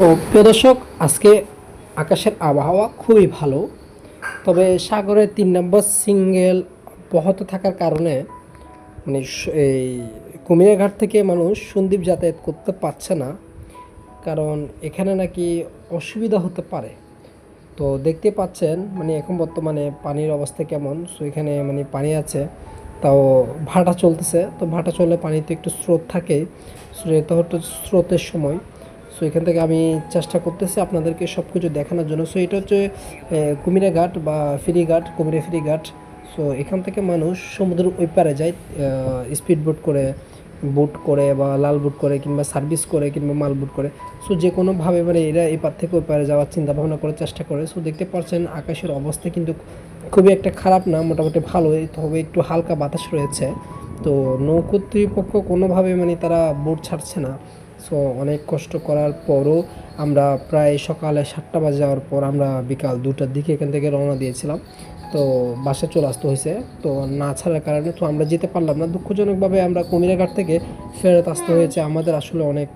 তো প্রিয় দর্শক, আজকে আকাশের আবহাওয়া খুবই ভালো, তবে সাগরের তিন নম্বর সিঙ্গেল বহত থাকার কারণে মানে এই কুমিরাঘাট থেকে মানুষ সন্দ্বীপ যাতায়াত করতে পারছে না, কারণ এখানে নাকি অসুবিধা হতে পারে। তো দেখতে পাচ্ছেন মানে এখন বর্তমানে পানির অবস্থা কেমন, সো এখানে মানে পানি আছে, তাও ভাটা চলতেছে, তো ভাটা চললে পানিতে একটু স্রোত থাকে হচ্ছে স্রোতের সময়। সো এখান থেকে আমি চেষ্টা করতেছি আপনাদেরকে সব কিছু দেখানোর জন্য। সো এটা হচ্ছে কুমিরা ঘাট বা ফেরিঘাট কুমিরা ফেরিঘাট সো এখান থেকে মানুষ সমুদ্রের ওই পারে যায় স্পিড বোট করে বুট করে বা লাল বুট করে কিংবা সার্ভিস করে কিংবা মাল বুট করে। সো যে কোনোভাবে মানে এরা এপার থেকে ওই পারে যাওয়ার চিন্তা ভাবনা করে চেষ্টা করে। সো দেখতে পাচ্ছেন আকাশের অবস্থা কিন্তু খুবই একটা খারাপ না, মোটামুটি ভালোই, তবে একটু হালকা বাতাস রয়েছে। তো নৌ কর্তৃপক্ষ কোনোভাবে মানে তারা বোট ছাড়ছে না। সো অনেক কষ্ট করার পরও আমরা প্রায় সকালে সাতটা বাজে যাওয়ার পর আমরা বিকাল দুটার দিকে এখান থেকে রওনা দিয়েছিলাম। তো বাসে চলে আসতে হয়েছে। তো না ছাড়ার কারণে তো আমরা যেতে পারলাম না। দুঃখজনকভাবে আমরা কুমিরাঘাট থেকে ফেরত আসতে হয়েছে। আমাদের আসলে অনেক